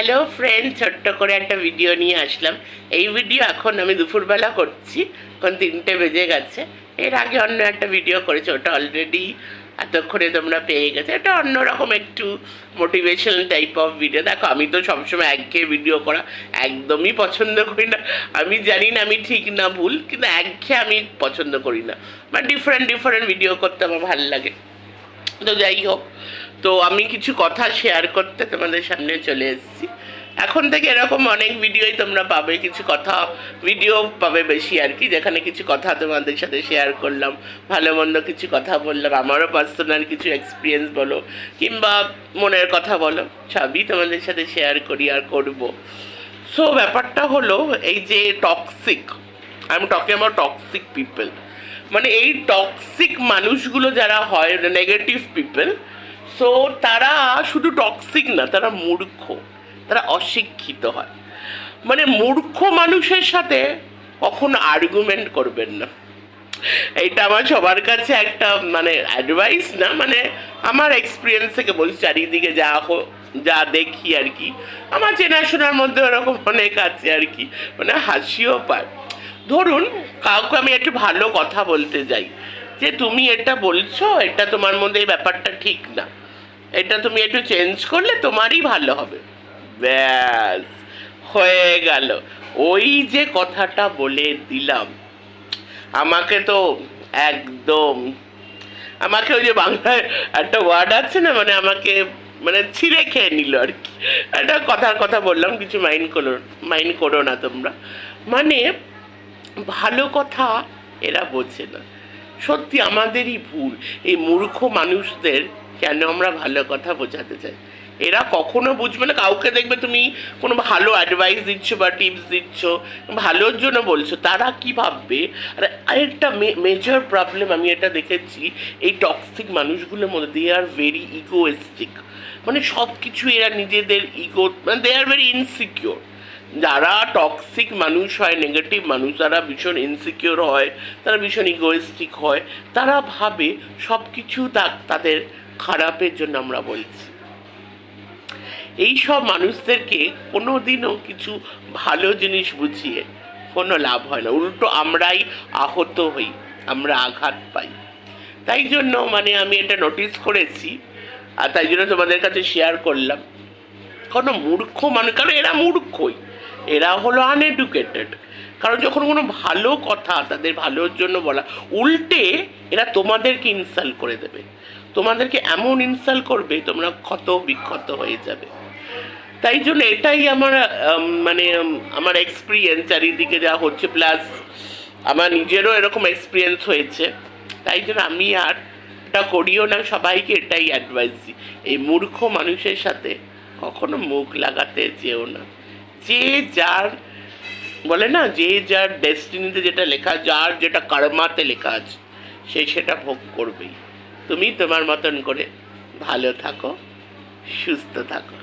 Hello friend ছোট্ট করে একটা ভিডিও নিয়ে আসলাম। এই ভিডিও এখন আমি দুপুরবেলা করছি। এখন তিনটে বেজে গেছে। এর আগে অন্য একটা ভিডিও করেছি, ওটা অলরেডি এতক্ষণে তোমরা পেয়ে গেছে। এটা অন্যরকম একটু মোটিভেশনাল টাইপ অফ ভিডিও দেখো, আমি তো সবসময় একঘেয়ে ভিডিও করা একদমই পছন্দ করি না। আমি জানি না আমি ঠিক না ভুল, কিন্তু একঘেয়ে আমি পছন্দ করি না। বা ডিফারেন্ট ডিফারেন্ট ভিডিও করতে আমার ভালো লাগে। তো যাই হোক, তো আমি কিছু কথা শেয়ার করতে তোমাদের সামনে চলে এসেছি। এখন থেকে এরকম অনেক ভিডিওই তোমরা পাবে, কিছু কথা ভিডিও পাবে বেশি আর কি, যেখানে কিছু কথা তোমাদের সাথে শেয়ার করলাম, ভালো মন্দ কিছু কথা বললাম, আমারও পার্সোনাল কিছু এক্সপিরিয়েন্স বলো, কিংবা মনের কথা বলো, সবই তোমাদের সাথে শেয়ার করি আর করব। সো ব্যাপারটা হলো, এই যে toxic I am talking about toxic people মানে এই টক্সিক মানুষগুলো যারা হয় নেগেটিভ পিপল সো তারা শুধু টক্সিক না, তারা মূর্খ, তারা অশিক্ষিত হয়। মানে মূর্খ মানুষের সাথে কখনো আর্গুমেন্ট করবেন না। এইটা আমার সবার কাছে একটা মানে অ্যাডভাইস না মানে আমার এক্সপিরিয়েন্স থেকে বলছি চারিদিকে যা হো, যা দেখি আর কি। আমার চেনাশোনার মধ্যে ওরকম অনেক আছে আর কি মানে হাসিও পায়। ধরুন, কাউকে আমি একটু ভালো কথা বলতে যাই, যে তুমি এটা বলছো, এটা তোমার মধ্যে এই ব্যাপারটা ঠিক না। এটা তুমি একটু চেঞ্জ করলে তোমারই ভালো হবে। ব্যাস, হয়ে গেল। ওই যে কথাটা বলে দিলাম, আমাকে তো একদম, আমাকে ওই যে বাংলায় একটা ওয়ার্ড আছে না মানে আমাকে মানে ছিঁড়ে খেয়ে নিল আর কি। একটা কথার কথা বললাম, কিছু মাইন্ড করো মাইন্ড করো না তোমরা। মানে ভালো কথা এরা বোঝে না। সত্যি আমাদেরই ভুল। এই মূর্খ মানুষদের কেন আমরা ভালো কথা বোঝাতে চাই? এরা কখনো বুঝবে না। কাউকে দেখবে তুমি কোনো ভালো অ্যাডভাইস দিচ্ছ বা টিপস দিচ্ছ, ভালোর জন্য বলছো। তারা কি ভাববে? আর আরেকটা মেজর প্রবলেম আমি এটা দেখেছি, এই টক্সিক মানুষগুলোর মধ্যে দে আর ভেরি ইগোয়েস্টিক মানে সব কিছু এরা নিজেদের ইগো মানে দে আর ভেরি ইনসিকিওর যারা টক্সিক মানুষ হয় নেগেটিভ মানুষ, যারা ভীষণ ইনসিকিওর হয়, তারা ভীষণ ইগোয়েস্টিক হয়, তারা ভাবে সব কিছু তাদের খারাপের জন্য আমরা বলছি। এই সব মানুষদেরকে কোনো দিনও কিছু ভালো জিনিস বুঝিয়ে কোনো লাভ হয় না। উল্টো আমরাই আহত হই, আমরা আঘাত পাই। তাই জন্য মানে আমি এটা নোটিস করেছি, আর তাই জন্য তোমাদের কাছে শেয়ার করলাম। কোনো মূর্খ মানুষ, কারণ এরা মূর্খই। এরা হলো আনএডুকেটেড কারণ যখন কোনো ভালো কথা তাদের ভালোর জন্য বলা, উল্টে এরা তোমাদেরকে ইনসাল্ট করে দেবে। তোমাদেরকে এমন ইনসাল্ট করবে, তোমরা ক্ষত বিক্ষত হয়ে যাবে। তাই জন্য এটাই আমার মানে আমার এক্সপিরিয়েন্স চারিদিকে যা হচ্ছে প্লাস আমার নিজেরও এরকম এক্সপিরিয়েন্স হয়েছে। তাই জন্য আমি আর এটা করিও না, সবাইকে এটাই অ্যাডভাইস দিই। এই মূর্খ মানুষের সাথে কখনো মুখ লাগাতে যেও না। যে যার, বলে না, যে যার ডেস্টিনিতে যেটা লেখা, যার যেটা কর্মাতে লেখা আছে, সে সেটা ভোগ করবেই। তুমি তোমার মতন করে ভালো থাকো, সুস্থ থাকো।